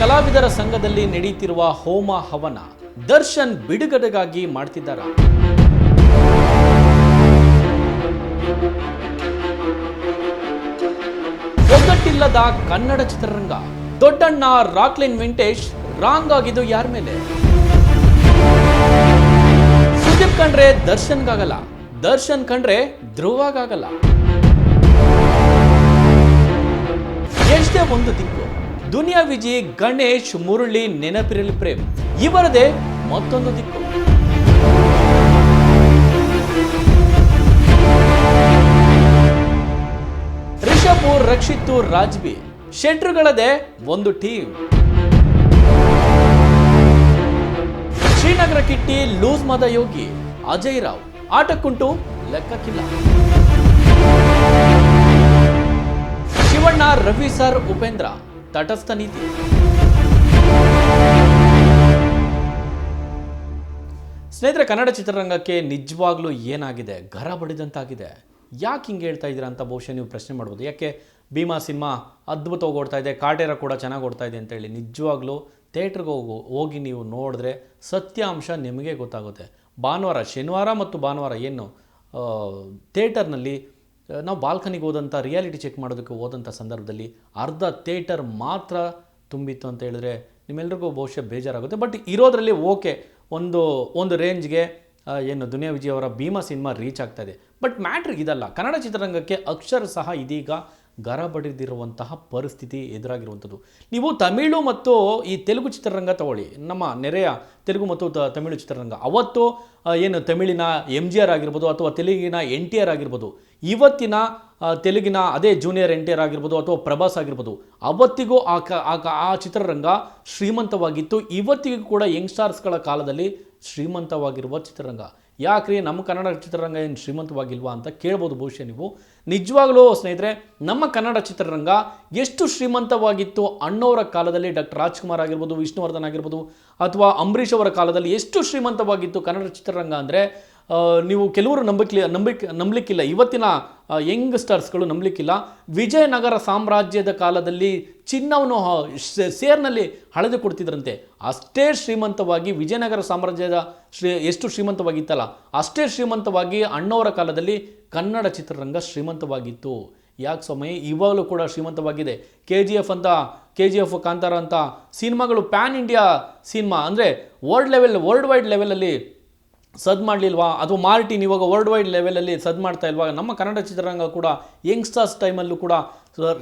ಕಲಾವಿದರ ಸಂಘದಲ್ಲಿ ನಡೆಯುತ್ತಿರುವ ಹೋಮ ಹವನ ದರ್ಶನ್ ಬಿಡುಗಡೆಗಾಗಿ ಮಾಡ್ತಿದ್ದಾರ. ಒಗ್ಗಟ್ಟಿಲ್ಲದ ಕನ್ನಡ ಚಿತ್ರರಂಗ. ದೊಡ್ಡಣ್ಣ, ರಾಕ್ಲಿನ್ ವೆಂಕಟೇಶ್, ರಾಂಗ್ ಆಗಿದ್ದು ಯಾರ ಮೇಲೆ? ಸುದೀಪ್ ಕಂಡ್ರೆ ದರ್ಶನ್ಗಾಗಲ್ಲ. ದರ್ಶನ್ ಕಂಡ್ರೆ ಧ್ರುವಾಗಾಗಲ್ಲ. ಎಷ್ಟೇ ಒಂದು ದಿಕ್ಕು. ದುನಿಯಾ ವಿಜಿ ಗಣೇಶ್ ಮುರಳಿ ನೆನಪಿರಲಿ ಪ್ರೇಮ್. ಇವರದೇ ಮತ್ತೊಂದು ದಿಕ್ಕು. ರಿಷಬ್ ರಕ್ಷಿತ್, ರಾಜ್ಬಿ ಶೆಟ್ರುಗಳದೇ ಒಂದು ಟೀಮ್. ಶ್ರೀನಗರ ಕಿಟ್ಟಿ, ಲೂಸ್ ಮದ ಯೋಗಿ, ಅಜಯ್ ರಾವ್. ಆಟಕ್ಕುಂಟು ಲೆಕ್ಕಕ್ಕಿಲ್ಲ. ಶಿವಣ್ಣ, ರವಿ ಸರ್, ಉಪೇಂದ್ರ. ತಟಸ್ಥ ನೀತಿ. ಸ್ನೇಹಿತರೆ, ಕನ್ನಡ ಚಿತ್ರರಂಗಕ್ಕೆ ನಿಜವಾಗ್ಲೂ ಏನಾಗಿದೆ? ಗರ ಬಡಿದಂತಾಗಿದೆ. ಯಾಕೆ ಹಿಂಗೆ ಹೇಳ್ತಾ ಇದ್ದೀರಾ ಅಂತ ಬಹುಶಃ ನೀವು ಪ್ರಶ್ನೆ ಮಾಡ್ಬೋದು. ಯಾಕೆ ಭೀಮಾ ಸಿನಿಮಾ ಅದ್ಭುತವಾಗಿ ಓಡ್ತಾ ಇದೆ, ಕಾಟೇರ ಕೂಡ ಚೆನ್ನಾಗಿ ಓಡ್ತಾ ಇದೆ ಅಂತೇಳಿ ನಿಜವಾಗ್ಲೂ ಥಿಯೇಟ್ರಿಗೆ ಹೋಗು, ಹೋಗಿ ನೀವು ನೋಡಿದ್ರೆ ಸತ್ಯಾಂಶ ನಿಮಗೆ ಗೊತ್ತಾಗುತ್ತೆ. ಭಾನುವಾರ, ಶನಿವಾರ ಮತ್ತು ಭಾನುವಾರ ಏನು ಥಿಯೇಟರ್ನಲ್ಲಿ ನಾವು ಬಾಲ್ಕನಿಗೆ ಹೋದಂಥ ರಿಯಾಲಿಟಿ ಚೆಕ್ ಮಾಡೋದಕ್ಕೆ ಹೋದಂಥ ಸಂದರ್ಭದಲ್ಲಿ ಅರ್ಧ ಥಿಯೇಟರ್ ಮಾತ್ರ ತುಂಬಿತ್ತು ಅಂತ ಹೇಳಿದ್ರೆ ನಿಮ್ಮೆಲ್ರಿಗೂ ಬಹುಶಃ ಬೇಜಾರಾಗುತ್ತೆ. ಬಟ್ ಇರೋದರಲ್ಲಿ ಓಕೆ, ಒಂದು ಒಂದು ರೇಂಜ್ಗೆ ಏನು ದುನಿಯಾ ವಿಜಯ್ ಅವರ ಭೀಮಾ ಸಿನಿಮಾ ರೀಚ್ ಆಗ್ತಾ ಇದೆ. ಬಟ್ ಮ್ಯಾಟ್ರ್ ಇದಲ್ಲ, ಕನ್ನಡ ಚಿತ್ರರಂಗಕ್ಕೆ ಅಕ್ಷರ ಸಹ ಇದೀಗ ಗರ ಬಡಿದಿರುವಂತಹ ಪರಿಸ್ಥಿತಿ ಎದುರಾಗಿರುವಂಥದ್ದು. ನೀವು ತಮಿಳು ಮತ್ತು ಈ ತೆಲುಗು ಚಿತ್ರರಂಗ ತಗೊಳ್ಳಿ. ನಮ್ಮ ನೆರೆಯ ತೆಲುಗು ಮತ್ತು ತಮಿಳು ಚಿತ್ರರಂಗ. ಅವತ್ತು ಏನು ತಮಿಳಿನ ಎಂ ಜಿ ಆರ್ ಆಗಿರ್ಬೋದು ಅಥವಾ ತೆಲುಗಿನ ಎನ್ ಟಿ ಆರ್ ಆಗಿರ್ಬೋದು ಇವತ್ತಿನ ತೆಲುಗಿನ ಅದೇ ಜೂನಿಯರ್ ಎನ್ ಟಿ ಆರ್ ಆಗಿರ್ಬೋದು ಅಥವಾ ಪ್ರಭಾಸ್ ಆಗಿರ್ಬೋದು, ಅವತ್ತಿಗೂ ಆ ಕ ಆ ಚಿತ್ರರಂಗ ಶ್ರೀಮಂತವಾಗಿತ್ತು. ಇವತ್ತಿಗೂ ಕೂಡ ಯಂಗ್ಸ್ಟಾರ್ಸ್ಗಳ ಕಾಲದಲ್ಲಿ ಶ್ರೀಮಂತವಾಗಿರುವ ಚಿತ್ರರಂಗ. ಯಾಕ್ರಿ? ನಮ್ಮ ಕನ್ನಡ ಚಿತ್ರರಂಗ ಏನು ಶ್ರೀಮಂತವಾಗಿಲ್ವಾ ಅಂತ ಕೇಳ್ಬೋದು ಬಹುಶಃ ನೀವು. ನಿಜವಾಗ್ಲೂ ಸ್ನೇಹಿತರೆ, ನಮ್ಮ ಕನ್ನಡ ಚಿತ್ರರಂಗ ಎಷ್ಟು ಶ್ರೀಮಂತವಾಗಿತ್ತು ಅಣ್ಣವರ ಕಾಲದಲ್ಲಿ ಡಾಕ್ಟರ್ ರಾಜ್ಕುಮಾರ್ ಆಗಿರ್ಬೋದು, ವಿಷ್ಣುವರ್ಧನ್ ಆಗಿರ್ಬೋದು, ಅಥವಾ ಅಂಬರೀಷ್ ಅವರ ಕಾಲದಲ್ಲಿ ಎಷ್ಟು ಶ್ರೀಮಂತವಾಗಿತ್ತು ಕನ್ನಡ ಚಿತ್ರರಂಗ ಅಂದರೆ ನೀವು ಕೆಲವರು ನಂಬಿಕೆ ನಂಬಿಕೆ, ನಂಬಲಿಕ್ಕಿಲ್ಲ. ಇವತ್ತಿನ ಯಂಗ್ಸ್ಟರ್ಸ್ಗಳು ನಂಬಲಿಕ್ಕಿಲ್ಲ. ವಿಜಯನಗರ ಸಾಮ್ರಾಜ್ಯದ ಕಾಲದಲ್ಲಿ ಚಿನ್ನವನ್ನು ಸೇರ್ನಲ್ಲಿ ಹಳೆದು ಕೊಡ್ತಿದ್ರಂತೆ. ಅಷ್ಟೇ ಶ್ರೀಮಂತವಾಗಿ ವಿಜಯನಗರ ಸಾಮ್ರಾಜ್ಯದ ಶ್ರೀ, ಎಷ್ಟು ಶ್ರೀಮಂತವಾಗಿತ್ತಲ್ಲ, ಅಷ್ಟೇ ಶ್ರೀಮಂತವಾಗಿ ಅಣ್ಣವರ ಕಾಲದಲ್ಲಿ ಕನ್ನಡ ಚಿತ್ರರಂಗ ಶ್ರೀಮಂತವಾಗಿತ್ತು. ಯಾಕೆ ಸಮಯ ಇವಾಗಲೂ ಕೂಡ ಶ್ರೀಮಂತವಾಗಿದೆ. ಕೆ ಜಿ ಎಫ್ ಅಂತ ಕೆ ಜಿ ಎಫ್ ಕಾಂತಾರ ಅಂತ ಸಿನಿಮಾಗಳು ಪ್ಯಾನ್ ಇಂಡಿಯಾ ಸಿನಿಮಾ, ಅಂದರೆ ವರ್ಲ್ಡ್ ಲೆವೆಲ್ ವರ್ಲ್ಡ್ ವೈಡ್ ಲೆವೆಲಲ್ಲಿ ಸದ್ ಮಾಡಲಿಲ್ವಾ? ಅಥವಾ ಮಾರ್ಟಿನ್ ಇವಾಗ ವರ್ಲ್ಡ್ ವೈಡ್ ಲೆವೆಲಲ್ಲಿ ಸದ್ ಮಾಡ್ತಾ ಇಲ್ವಾ? ನಮ್ಮ ಕನ್ನಡ ಚಿತ್ರರಂಗ ಕೂಡ ಯಂಗ್ಸ್ಟರ್ಸ್ ಟೈಮಲ್ಲೂ ಕೂಡ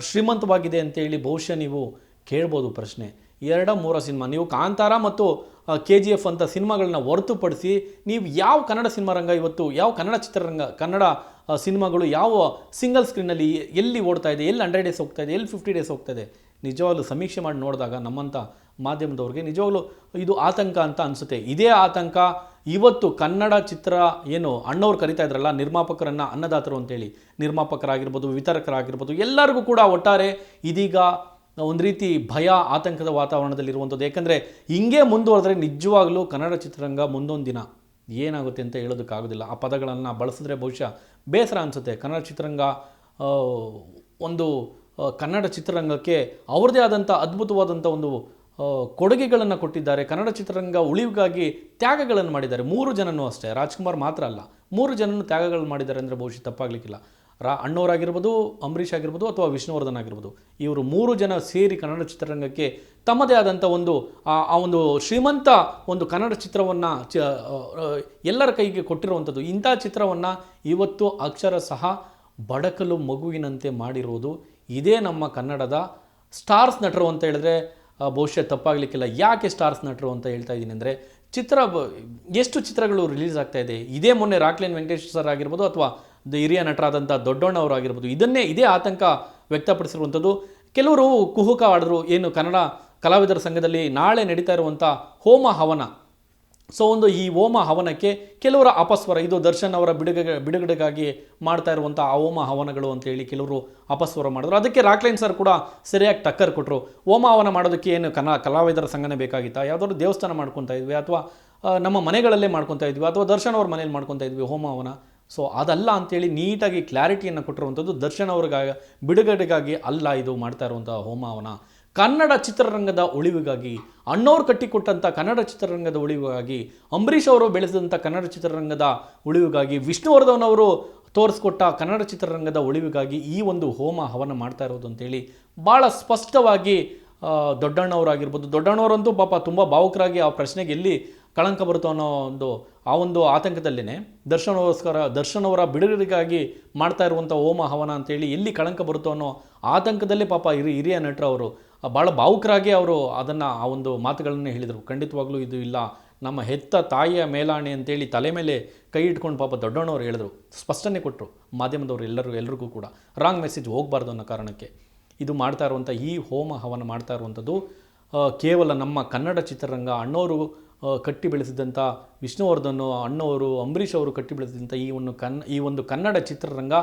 ಶ್ರೀಮಂತವಾಗಿದೆ ಅಂತೇಳಿ ಬಹುಶಃ ನೀವು ಕೇಳ್ಬೋದು ಪ್ರಶ್ನೆ. ಎರಡ ಮೂರ ಸಿನಿಮಾ. ನೀವು ಕಾಂತಾರ ಮತ್ತು ಕೆ ಜಿ ಎಫ್ ಅಂತ ಸಿನಿಮಾಗಳನ್ನ ಹೊರತುಪಡಿಸಿ ನೀವು ಯಾವ ಕನ್ನಡ ಸಿನಿಮಾ ರಂಗ ಇವತ್ತು, ಯಾವ ಕನ್ನಡ ಚಿತ್ರರಂಗ, ಕನ್ನಡ ಸಿನಿಮಾಗಳು ಯಾವ ಸಿಂಗಲ್ ಸ್ಕ್ರೀನಲ್ಲಿ ಎಲ್ಲಿ ಓಡ್ತಾ ಇದೆ, ಎಲ್ಲಿ ಹಂಡ್ರೆಡ್ ಡೇಸ್ ಹೋಗ್ತಾ ಇದೆ, ಎಲ್ಲಿ ಫಿಫ್ಟಿ ಡೇಸ್ ಹೋಗ್ತಾ ಇದೆ? ನಿಜವಾಗ್ಲೂ ಸಮೀಕ್ಷೆ ಮಾಡಿ ನೋಡಿದಾಗ ನಮ್ಮಂಥ ಮಾಧ್ಯಮದವ್ರಿಗೆ ನಿಜವಾಗ್ಲೂ ಇದು ಆತಂಕ ಅಂತ ಅನಿಸುತ್ತೆ. ಇದೇ ಆತಂಕ ಇವತ್ತು ಕನ್ನಡ ಚಿತ್ರ ಏನು ಅಣ್ಣವ್ರು ಕರಿತಾ ಇದ್ರಲ್ಲ, ನಿರ್ಮಾಪಕರನ್ನು ಅನ್ನದಾತರು ಅಂತೇಳಿ, ನಿರ್ಮಾಪಕರಾಗಿರ್ಬೋದು, ವಿತರಕರಾಗಿರ್ಬೋದು, ಎಲ್ಲರಿಗೂ ಕೂಡ ಒಟ್ಟಾರೆ ಇದೀಗ ಒಂದು ರೀತಿ ಭಯ, ಆತಂಕದ ವಾತಾವರಣದಲ್ಲಿರುವಂಥದ್ದು. ಏಕೆಂದರೆ ಹಿಂಗೆ ಮುಂದುವರೆದ್ರೆ ನಿಜವಾಗ್ಲೂ ಕನ್ನಡ ಚಿತ್ರರಂಗ ಮುಂದೊಂದು ದಿನ ಏನಾಗುತ್ತೆ ಅಂತ ಹೇಳೋದಕ್ಕಾಗೋದಿಲ್ಲ. ಆ ಪದಗಳನ್ನು ಬಳಸಿದ್ರೆ ಬಹುಶಃ ಬೇಸರ ಅನಿಸುತ್ತೆ. ಕನ್ನಡ ಚಿತ್ರರಂಗ ಒಂದು ಕನ್ನಡ ಚಿತ್ರರಂಗಕ್ಕೆ ಅವ್ರದ್ದೇ ಆದಂಥ ಅದ್ಭುತವಾದಂಥ ಒಂದು ಕೊಡುಗೆಗಳನ್ನು ಕೊಟ್ಟಿದ್ದಾರೆ. ಕನ್ನಡ ಚಿತ್ರರಂಗ ಉಳಿವಿಗಾಗಿ ತ್ಯಾಗಗಳನ್ನು ಮಾಡಿದ್ದಾರೆ. ಮೂರು ಜನನೂ ಅಷ್ಟೇ. ರಾಜ್ಕುಮಾರ್ ಮಾತ್ರ ಅಲ್ಲ. ಮೂರು ಜನನು ತ್ಯಾಗಗಳನ್ನು ಮಾಡಿದ್ದಾರೆ ಅಂದರೆ ಬಹುಶಃ ತಪ್ಪಾಗಲಿಕ್ಕಿಲ್ಲ. ರಾ ಅಣ್ಣವರಾಗಿರ್ಬೋದು ಅಂಬರೀಷ್ ಆಗಿರ್ಬೋದು ಅಥವಾ ವಿಷ್ಣುವರ್ಧನ್ ಆಗಿರ್ಬೋದು. ಇವರು ಮೂರು ಜನ ಸೇರಿ ಕನ್ನಡ ಚಿತ್ರರಂಗಕ್ಕೆ ತಮ್ಮದೇ ಆದಂಥ ಒಂದು, ಆ ಒಂದು ಶ್ರೀಮಂತ ಒಂದು ಕನ್ನಡ ಚಿತ್ರವನ್ನು ಚ ಎಲ್ಲರ ಕೈಗೆ ಕೊಟ್ಟಿರುವಂಥದ್ದು. ಇಂಥ ಚಿತ್ರವನ್ನು ಇವತ್ತು ಅಕ್ಷರ ಸಹ ಬಡಕಲು ಮಗುವಿನಂತೆ ಮಾಡಿರುವುದು ಇದೇ ನಮ್ಮ ಕನ್ನಡದ ಸ್ಟಾರ್ಸ್ ನಟರು ಅಂತ ಹೇಳಿದ್ರೆ ಬಹುಶಃ ತಪ್ಪಾಗಲಿಕ್ಕಿಲ್ಲ. ಯಾಕೆ ಸ್ಟಾರ್ಸ್ ನಟರು ಅಂತ ಹೇಳ್ತಾ ಇದ್ದೀನಿ ಅಂದರೆ, ಚಿತ್ರ ಎಷ್ಟು ಚಿತ್ರಗಳು ರಿಲೀಸ್ ಆಗ್ತಾ ಇದೆ? ಇದೇ ಮೊನ್ನೆ ರಾಕ್ಲೇನ್ ವೆಂಕಟೇಶ್ ಸರ್ ಆಗಿರ್ಬೋದು ಅಥವಾ ಹಿರಿಯ ನಟರಾದಂಥ ದೊಡ್ಡಣ್ಣ ಅವರಾಗಿರ್ಬೋದು ಇದನ್ನೇ ಇದೇ ಆತಂಕ ವ್ಯಕ್ತಪಡಿಸಿರುವಂಥದ್ದು. ಕೆಲವರು ಕುಹುಕ ಆಡಿದ್ರು. ಏನು ಕನ್ನಡ ಕಲಾವಿದರ ಸಂಘದಲ್ಲಿ ನಾಳೆ ನಡೀತಾ ಇರುವಂಥ ಹೋಮ ಹವನ. ಸೊ ಒಂದು ಈ ಹೋಮ ಹವನಕ್ಕೆ ಕೆಲವರ ಅಪಸ್ವರ, ಇದು ದರ್ಶನ್ ಅವರ ಬಿಡುಗಡೆ ಬಿಡುಗಡೆಗಾಗಿ ಮಾಡ್ತಾ ಇರುವಂಥ ಆ ಹೋಮ ಹವನಗಳು ಅಂತ ಹೇಳಿ ಕೆಲವರು ಅಪಸ್ವರ ಮಾಡಿದ್ರು. ಅದಕ್ಕೆ ರಾಕ್ಲೈನ್ ಸರ್ ಕೂಡ ಸರಿಯಾಗಿ ಟಕ್ಕರ್ ಕೊಟ್ಟರು ಹೋಮ ಹವನ ಮಾಡೋದಕ್ಕೆ ಏನು ಕಲಾ, ಕಲಾವಿದರ ಸಂಘನೆ ಬೇಕಾಗಿತ್ತಾ? ಯಾವುದಾದ್ರು ದೇವಸ್ಥಾನ ಮಾಡ್ಕೊತಾ ಇದ್ವಿ ಅಥವಾ ನಮ್ಮ ಮನೆಗಳಲ್ಲೇ ಮಾಡ್ಕೊತಾ ಇದ್ವಿ ಅಥವಾ ದರ್ಶನ್ ಅವ್ರ ಮನೇಲಿ ಮಾಡ್ಕೊತಾ ಇದ್ವಿ ಹೋಮ ಹವನ. ಸೊ ಅದಲ್ಲ ಅಂತೇಳಿ ನೀಟಾಗಿ ಕ್ಲಾರಿಟಿಯನ್ನು ಕೊಟ್ಟಿರುವಂಥದ್ದು ದರ್ಶನ್ ಅವ್ರಿಗಾಗಿ, ಬಿಡುಗಡೆಗಾಗಿ ಅಲ್ಲ ಇದು ಮಾಡ್ತಾ ಇರುವಂಥ ಹೋಮವನ ಕನ್ನಡ ಚಿತ್ರರಂಗದ ಉಳಿವಿಗಾಗಿ, ಅಣ್ಣವ್ರು ಕಟ್ಟಿಕೊಟ್ಟಂಥ ಕನ್ನಡ ಚಿತ್ರರಂಗದ ಉಳಿವಿಗಾಗಿ, ಅಂಬರೀಷ್ ಅವರು ಬೆಳೆಸಿದಂಥ ಕನ್ನಡ ಚಿತ್ರರಂಗದ ಉಳಿವಿಗಾಗಿ, ವಿಷ್ಣುವರ್ಧನ್ ಅವರು ತೋರಿಸ್ಕೊಟ್ಟ ಕನ್ನಡ ಚಿತ್ರರಂಗದ ಉಳಿವಿಗಾಗಿ ಈ ಒಂದು ಹೋಮ ಹವನ ಮಾಡ್ತಾ ಇರೋದು ಅಂತೇಳಿ ಭಾಳ ಸ್ಪಷ್ಟವಾಗಿ ದೊಡ್ಡಣ್ಣವರಾಗಿರ್ಬೋದು ದೊಡ್ಡಣ್ಣವರಂತೂ ಪಾಪ ತುಂಬ ಭಾವುಕರಾಗಿ ಆ ಪ್ರಶ್ನೆಗೆ ಎಲ್ಲಿ ಕಳಂಕ ಬರುತ್ತೋ ಅನ್ನೋ ಒಂದು ಆ ಒಂದು ಆತಂಕದಲ್ಲೇ ದರ್ಶನಗೋಸ್ಕರ ದರ್ಶನವರ ಬಿಡುಗಡೆಗಾಗಿ ಮಾಡ್ತಾ ಇರುವಂಥ ಹೋಮ ಹವನ ಅಂತೇಳಿ ಎಲ್ಲಿ ಕಳಂಕ ಬರುತ್ತೋ ಅನ್ನೋ ಆತಂಕದಲ್ಲೇ ಪಾಪ ಹಿರಿ ಹಿರಿಯ ನಟರು ಅವರು ಭಾಳ ಭಾವುಕರಾಗಿ ಅವರು ಅದನ್ನು ಆ ಒಂದು ಮಾತುಗಳನ್ನೇ ಹೇಳಿದರು. ಖಂಡಿತವಾಗ್ಲೂ ಇದು ಇಲ್ಲ. ನಮ್ಮ ಹೆತ್ತ ತಾಯಿಯ ಮೇಲಾಣೆ ಅಂತೇಳಿ ತಲೆ ಮೇಲೆ ಕೈ ಇಟ್ಕೊಂಡು ಪಾಪ ದೊಡ್ಡಣ್ಣವ್ರು ಹೇಳಿದರು. ಸ್ಪಷ್ಟನೆ ಕೊಟ್ಟರು ಮಾಧ್ಯಮದವರು ಎಲ್ಲರೂ ಎಲ್ರಿಗೂ ಕೂಡ. ರಾಂಗ್ ಮೆಸೇಜ್ ಹೋಗಬಾರ್ದು ಅನ್ನೋ ಕಾರಣಕ್ಕೆ ಇದು ಮಾಡ್ತಾ ಇರುವಂಥ ಈ ಹೋಮ ಹವನ ಮಾಡ್ತಾ ಇರುವಂಥದ್ದು ಕೇವಲ ನಮ್ಮ ಕನ್ನಡ ಚಿತ್ರರಂಗ ಅಣ್ಣವರು ಆ, ಕಟ್ಟಿ ಬೆಳೆಸಿದಂಥ ವಿಷ್ಣುವರ್ಧನ್, ಅಣ್ಣವರು, ಅಂಬರೀಷ್ ಅವರು ಕಟ್ಟಿ ಬೆಳೆಸಿದಂಥ ಈ ಒಂದು ಕನ್ ಈ ಒಂದು ಕನ್ನಡ ಚಿತ್ರರಂಗ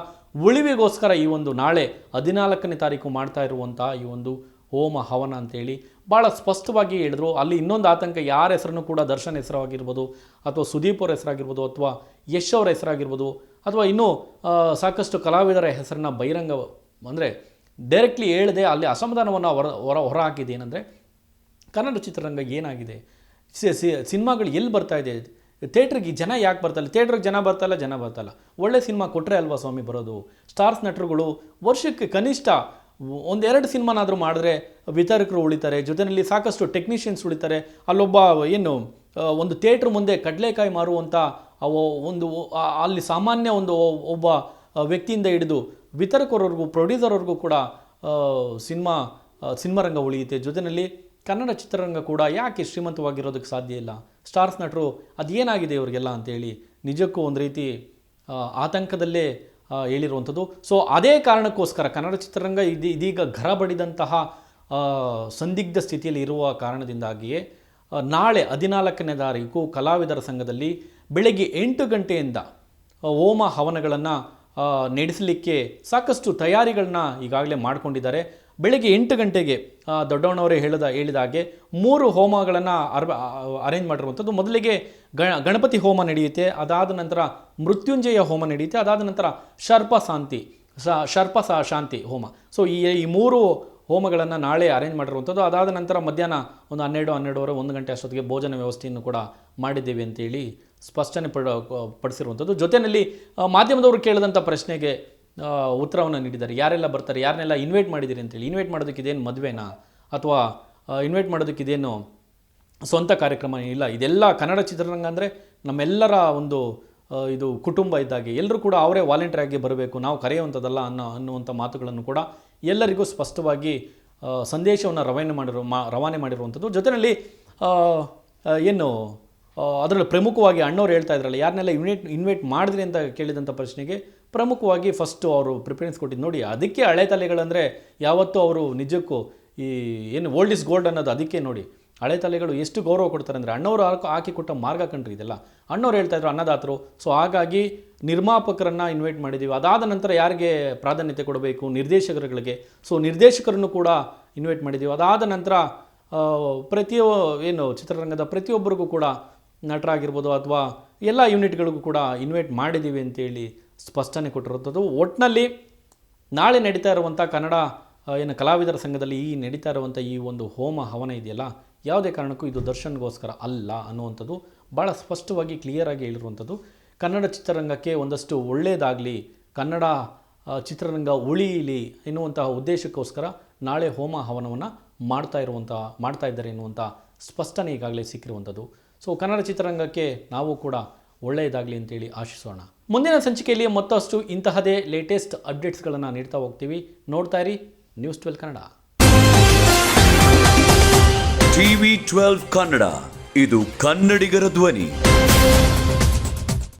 ಉಳಿವಿಗೋಸ್ಕರ ಈ ಒಂದು ನಾಳೆ ಹದಿನಾಲ್ಕನೇ ತಾರೀಕು ಮಾಡ್ತಾ ಇರುವಂಥ ಈ ಒಂದು ಹೋಮ ಹವನ ಅಂತೇಳಿ ಭಾಳ ಸ್ಪಷ್ಟವಾಗಿ ಹೇಳಿದ್ರು. ಅಲ್ಲಿ ಇನ್ನೊಂದು ಆತಂಕ ಯಾರ ಹೆಸರನ್ನು ಕೂಡ ದರ್ಶನ್ ಹೆಸರಾಗಿರ್ಬೋದು ಅಥವಾ ಸುದೀಪ್ ಅವ್ರ ಹೆಸರಾಗಿರ್ಬೋದು ಅಥವಾ ಯಶ್ ಅವರ ಹೆಸರಾಗಿರ್ಬೋದು ಅಥವಾ ಇನ್ನೂ ಸಾಕಷ್ಟು ಕಲಾವಿದರ ಹೆಸರನ್ನ ಬಹಿರಂಗ ಅಂದರೆ ಡೈರೆಕ್ಟ್ಲಿ ಹೇಳದೆ ಅಲ್ಲಿ ಅಸಮಾಧಾನವನ್ನು ಹೊರ ಹೊರ ಹೊರ ಕನ್ನಡ ಚಿತ್ರರಂಗ ಏನಾಗಿದೆ? ಸಿನಿಮಾಗಳು ಎಲ್ಲಿ ಬರ್ತಾ ಇದೆ? ಥಿಯೇಟ್ರಿಗೆ ಜನ ಯಾಕೆ ಬರ್ತಲ್ಲ ಥೇಟ್ರಿಗೆ ಜನ ಬರ್ತಲ್ಲ ಜನ ಬರ್ತಲ್ಲ ಒಳ್ಳೆ ಸಿನಿಮಾ ಕೊಟ್ಟರೆ ಅಲ್ವಾ ಸ್ವಾಮಿ ಬರೋದು? ಸ್ಟಾರ್ಸ್ ನಟರುಗಳು ವರ್ಷಕ್ಕೆ ಕನಿಷ್ಠ ಒಂದೆರಡು ಸಿನಿಮಾನಾದರೂ ಮಾಡಿದ್ರೆ ವಿತರಕರು ಉಳಿತಾರೆ ಜೊತೆಯಲ್ಲಿ ಸಾಕಷ್ಟು ಟೆಕ್ನಿಷಿಯನ್ಸ್ ಉಳಿತಾರೆ. ಅಲ್ಲೊಬ್ಬ ಏನು ಒಂದು ಥೇಟ್ರ್ ಮುಂದೆ ಕಡಲೆಕಾಯಿ ಮಾರುವಂಥ ಒಂದು ಅಲ್ಲಿ ಸಾಮಾನ್ಯ ಒಂದು ಒಬ್ಬ ವ್ಯಕ್ತಿಯಿಂದ ಹಿಡಿದು ವಿತರಕರವರೆಗೂ ಪ್ರೊಡ್ಯೂಸರ್ವರೆಗೂ ಕೂಡ ಸಿನಿಮಾ ಆ, ಸಿನಿಮಾ ರಂಗ ಉಳಿಯುತ್ತೆ. ಜೊತೆಯಲ್ಲಿ ಕನ್ನಡ ಚಿತ್ರರಂಗ ಕೂಡ ಯಾಕೆ ಶ್ರೀಮಂತವಾಗಿರೋದಕ್ಕೆ ಸಾಧ್ಯ ಇಲ್ಲ? ಸ್ಟಾರ್ಸ್ ನಟರು ಅದೇನಾಗಿದೆ ಇವರಿಗೆಲ್ಲ ಅಂತೇಳಿ ನಿಜಕ್ಕೂ ಒಂದು ರೀತಿ ಆತಂಕದಲ್ಲೇ ಹೇಳಿರುವಂಥದ್ದು. ಸೊ ಅದೇ ಕಾರಣಕ್ಕೋಸ್ಕರ ಕನ್ನಡ ಚಿತ್ರರಂಗ ಇದು, ಇದೀಗ ಘರ ಬಡಿದಂತಹ ಸಂದಿಗ್ಧ ಸ್ಥಿತಿಯಲ್ಲಿ ಇರುವ ಕಾರಣದಿಂದಾಗಿಯೇ ನಾಳೆ ಹದಿನಾಲ್ಕನೇ ತಾರೀಕು ಕಲಾವಿದರ ಸಂಘದಲ್ಲಿ ಬೆಳಗ್ಗೆ ಎಂಟು ಗಂಟೆಯಿಂದ ಹೋಮ ಹವನಗಳನ್ನು ನಡೆಸಲಿಕ್ಕೆ ಸಾಕಷ್ಟು ತಯಾರಿಗಳನ್ನ ಈಗಾಗಲೇ ಮಾಡಿಕೊಂಡಿದ್ದಾರೆ. ಬೆಳಗ್ಗೆ ಎಂಟು ಗಂಟೆಗೆ ದೊಡ್ಡವನವರೇ ಹೇಳಿದ ಹೇಳಿದ ಹಾಗೆ ಮೂರು ಹೋಮಗಳನ್ನು ಅರ್ ಅರೇಂಜ್ ಮಾಡಿರುವಂಥದ್ದು. ಮೊದಲಿಗೆ ಗಣಪತಿ ಹೋಮ ನಡೆಯುತ್ತೆ, ಅದಾದ ನಂತರ ಮೃತ್ಯುಂಜಯ ಹೋಮ ನಡೆಯುತ್ತೆ, ಅದಾದ ನಂತರ ಶರ್ಪ ಶಾಂತಿ, ಸ, ಶರ್ಪ ಸ ಶಾಂತಿ ಹೋಮ. ಸೊ ಈ ಈ ಮೂರು ಹೋಮಗಳನ್ನು ನಾಳೆ ಅರೇಂಜ್ ಮಾಡಿರುವಂಥದ್ದು. ಅದಾದ ನಂತರ ಮಧ್ಯಾಹ್ನ ಒಂದು ಹನ್ನೆರಡು, ಹನ್ನೆರಡುವರೆ, ಒಂದು ಗಂಟೆ ಅಷ್ಟೊತ್ತಿಗೆ ಭೋಜನ ವ್ಯವಸ್ಥೆಯನ್ನು ಕೂಡ ಮಾಡಿದ್ದೇವೆ ಅಂತೇಳಿ ಸ್ಪಷ್ಟನೆ ಪಡ ಪಡಿಸಿರುವಂಥದ್ದು. ಜೊತೆಯಲ್ಲಿ ಮಾಧ್ಯಮದವರು ಕೇಳಿದಂಥ ಪ್ರಶ್ನೆಗೆ ಉತ್ತರವನ್ನು ನೀಡಿದ್ದಾರೆ. ಯಾರೆಲ್ಲ ಬರ್ತಾರೆ, ಯಾರನ್ನೆಲ್ಲ ಇನ್ವೈಟ್ ಮಾಡಿದ್ದೀರಿ ಅಂತೇಳಿ. ಇನ್ವೈಟ್ ಮಾಡೋದಕ್ಕೆ ಇದೇನು ಮದುವೆನಾ? ಅಥವಾ ಇನ್ವೈಟ್ ಮಾಡೋದಕ್ಕೆ ಇದೇನು ಸ್ವಂತ ಕಾರ್ಯಕ್ರಮ ಇಲ್ಲ ಇದೆಲ್ಲ ಕನ್ನಡ ಚಿತ್ರರಂಗ ಅಂದರೆ ನಮ್ಮೆಲ್ಲರ ಒಂದು ಇದು ಕುಟುಂಬ ಇದ್ದಾಗೆ ಎಲ್ಲರೂ ಕೂಡ ಅವರೇ ವಾಲಂಟಿಯರ್ ಬರಬೇಕು, ನಾವು ಕರೆಯುವಂಥದ್ದಲ್ಲ ಅನ್ನೋ, ಅನ್ನುವಂಥ ಮಾತುಗಳನ್ನು ಕೂಡ ಎಲ್ಲರಿಗೂ ಸ್ಪಷ್ಟವಾಗಿ ಸಂದೇಶವನ್ನು ರವಾನೆ ಮಾಡಿರೋ, ಮಾ, ರವಾನೆ ಮಾಡಿರುವಂಥದ್ದು. ಜೊತೆಯಲ್ಲಿ ಏನು ಅದರಲ್ಲಿ ಪ್ರಮುಖವಾಗಿ ಅಣ್ಣವ್ರು ಹೇಳ್ತಾ ಇದ್ರಲ್ಲ, ಯಾರನ್ನೆಲ್ಲ ಇನ್ವೈಟ್ ಇನ್ವೈಟ್ ಮಾಡಿದ್ರಿ ಅಂತ ಕೇಳಿದಂಥ ಪ್ರಶ್ನೆಗೆ ಪ್ರಮುಖವಾಗಿ ಫಸ್ಟು ಅವರು ಪ್ರಿಫರೆನ್ಸ್ ಕೊಟ್ಟಿದ್ದು ನೋಡಿ, ಅದಕ್ಕೆ ಹಳೆ ತಲೆಗಳಂದರೆ ಯಾವತ್ತೂ ಅವರು ನಿಜಕ್ಕೂ ಈ ಏನು ಓಲ್ಡ್ ಇಸ್ ಗೋಲ್ಡ್ ಅನ್ನೋದು ಅದಕ್ಕೆ ನೋಡಿ, ಹಳೆ ತಲೆಗಳು ಎಷ್ಟು ಗೌರವ ಕೊಡ್ತಾರೆ ಅಂದರೆ ಅಣ್ಣವರು ಹಾಕಿ ಕೊಟ್ಟ ಮಾರ್ಗ ಕಂಡ್ರಿ ಇದೆಲ್ಲ. ಅಣ್ಣವ್ರು ಹೇಳ್ತಾ ಇದ್ರು ಅನ್ನದಾತರು ಸೊ ಹಾಗಾಗಿ ನಿರ್ಮಾಪಕರನ್ನು ಇನ್ವೈಟ್ ಮಾಡಿದ್ದೀವಿ ಅದಾದ ನಂತರ ಯಾರಿಗೆ ಪ್ರಾಧಾನ್ಯತೆ ಕೊಡಬೇಕು? ನಿರ್ದೇಶಕರುಗಳಿಗೆ. ಸೊ ನಿರ್ದೇಶಕರನ್ನು ಕೂಡ ಇನ್ವೈಟ್ ಮಾಡಿದ್ದೀವಿ ಅದಾದ ನಂತರ ಪ್ರತಿಯೊ ಏನು ಚಿತ್ರರಂಗದ ಪ್ರತಿಯೊಬ್ಬರಿಗೂ ಕೂಡ ನಟರಾಗಿರ್ಬೋದು ಅಥವಾ ಎಲ್ಲ ಯೂನಿಟ್ಗಳಿಗೂ ಕೂಡ ಇನ್ವೈಟ್ ಮಾಡಿದ್ದೀವಿ ಅಂತೇಳಿ ಸ್ಪಷ್ಟನೆ ಕೊಟ್ಟಿರುವಂಥದ್ದು. ಒಟ್ಟಿನಲ್ಲಿ ನಾಳೆ ನಡೀತಾ ಇರುವಂಥ ಕನ್ನಡ ಏನು ಕಲಾವಿದರ ಸಂಘದಲ್ಲಿ ಈ ನಡೀತಾ ಇರುವಂಥ ಈ ಒಂದು ಹೋಮ ಹವನ ಇದೆಯಲ್ಲ, ಯಾವುದೇ ಕಾರಣಕ್ಕೂ ಇದು ದರ್ಶನ್ಗೋಸ್ಕರ ಅಲ್ಲ ಅನ್ನುವಂಥದ್ದು ಭಾಳ ಸ್ಪಷ್ಟವಾಗಿ ಕ್ಲಿಯರಾಗಿ ಹೇಳಿರುವಂಥದ್ದು. ಕನ್ನಡ ಚಿತ್ರರಂಗಕ್ಕೆ ಒಂದಷ್ಟು ಒಳ್ಳೆಯದಾಗಲಿ ಕನ್ನಡ ಚಿತ್ರರಂಗ ಉಳಿಯಲಿ ಎನ್ನುವಂತಹ ಉದ್ದೇಶಕ್ಕೋಸ್ಕರ ನಾಳೆ ಹೋಮ ಹವನವನ್ನು ಮಾಡ್ತಾ ಇರುವಂಥ, ಮಾಡ್ತಾ ಇದ್ದಾರೆ ಎನ್ನುವಂಥ ಸ್ಪಷ್ಟನೆ ಈಗಾಗಲೇ ಸಿಕ್ಕಿರುವಂಥದ್ದು. ಸೊ ಕನ್ನಡ ಚಿತ್ರರಂಗಕ್ಕೆ ನಾವು ಕೂಡ ಒಳ್ಳೆಯದಾಗಲಿ ಅಂತೇಳಿ ಆಶಿಸೋಣ. ಮುಂದಿನ ಸಂಚಿಕೆಯಲ್ಲಿ ಮತ್ತಷ್ಟು ಇಂತಹದೇ ಲೇಟೆಸ್ಟ್ ಅಪ್ಡೇಟ್ಸ್ಗಳನ್ನು ನೀಡ್ತಾ ಹೋಗ್ತೀವಿ. ನೋಡ್ತಾ ಇರಿ news twelve Kannada. TV twelve Kannada. ಇದು ಕನ್ನಡಿಗರ ಧ್ವನಿ.